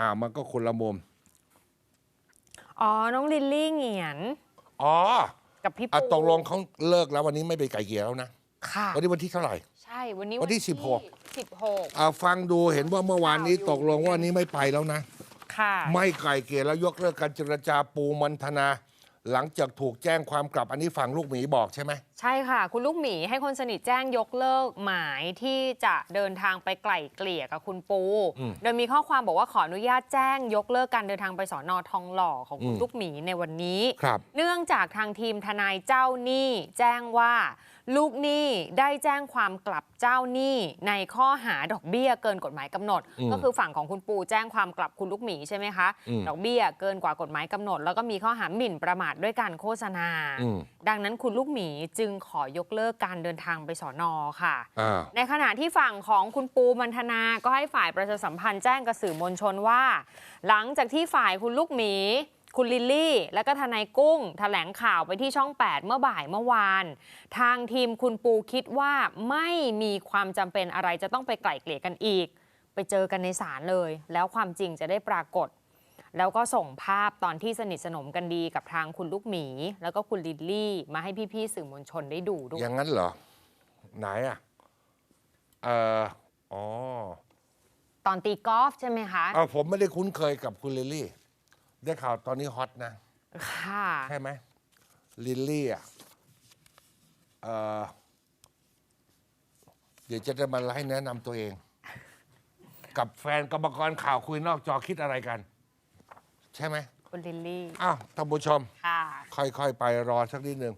อ่ามันก็คนละมุม อ๋อ น้องลิลลี่เหงียนอ๋อกับพี่อะปูตกลงเขาเลิกแล้ววันนี้ไม่ไปไก่เกลี่ยแล้วนะ ค่ะ วันนี้วันที่เท่าไหร่ ใช่วันนี้วันที่16สิบหกอ่าฟังดูเห็นว่าเมื่อวานนี้ข่าวอยู่ตกลงว่าวันนี้ไม่ไปแล้วนะ ค่ะ ไม่ไก่เกลี่ยแล้วยกเลิกการเจรจาปูมันธนา หลังจากถูกแจ้งความกลับอันนี้ฝั่งลูกหมีบอกใช่ไหม ใช่ค่ะ คุณลูกหมีให้คนสนิทแจ้งยกเลิกหมายที่จะเดินทางไปไกล่เกลี่ยกับคุณปู อืมโดยมีข้อความบอกว่าขออนุญาตแจ้งยกเลิกการเดินทางไปสอนอทองหล่อของคุณอืม ลูกหมีในวันนี้ ครับ เนื่องจากทางทีมทนายเจ้าหนี้แจ้งว่าลูกหนี้ได้แจ้งความกลับเจ้าหนี้ในข้อหาดอกเบี้ยเกินกฎหมายกำหนด อืมก็คือฝั่งของคุณปูแจ้งความกลับคุณลูกหมีใช่ไหมคะ อืม ดอกเบี้ยเกินกว่ากฎหมายกำหนด แล้วก็มีข้อหาหมิ่นประมาทด้วยการโฆษณา อืมดังนั้นคุณลูกหมีจึงขอยกเลิกการเดินทางไปสอนอค่ะ อ่า ในขณะที่ฝั่งของคุณปูมันธนาก็ให้ฝ่ายประชาสัมพันธ์แจ้งกับสื่อมวลชนว่า หลังจากที่ฝ่ายคุณลูกหมี คุณลิลลี่ และก็ทนายกุ้งแถลงข่าวไปที่ช่อง 8 เมื่อบ่ายเมื่อวาน ทางทีมคุณปูคิดว่าไม่มีความจำเป็นอะไรจะต้องไปไกล่เกลี่ยกันอีก ไปเจอกันในศาลเลย แล้วความจริงจะได้ปรากฏ แล้วก็ส่งภาพตอนที่สนิทสนมกันดีกับทางคุณลูกหมี แล้วก็คุณลิลลี่ มาให้พี่ๆสื่อมวลชนได้ดูด้วยอย่างนั้นเหรอ ไหนอะเอ่ออ๋อตอนตีกอล์ฟใช่ไหมคะเอาผมไม่ได้คุ้นเคยกับคุณลิลลี่ ได้ข่าวตอนนี้ฮอตนะ ค่ะ ใช่ไหมลิลลี่อะเอ่อเดี๋ยวจะได้มาไล่แนะนำตัวเอง กับแฟนกรรมกรข่าวคุยนอกจอคิดอะไรกัน ใช่ไหมคุณลิลลี่ อ้าวท่านผู้ชม ค่ะ ค่อยๆ ไปรอสักนิดหนึ่ง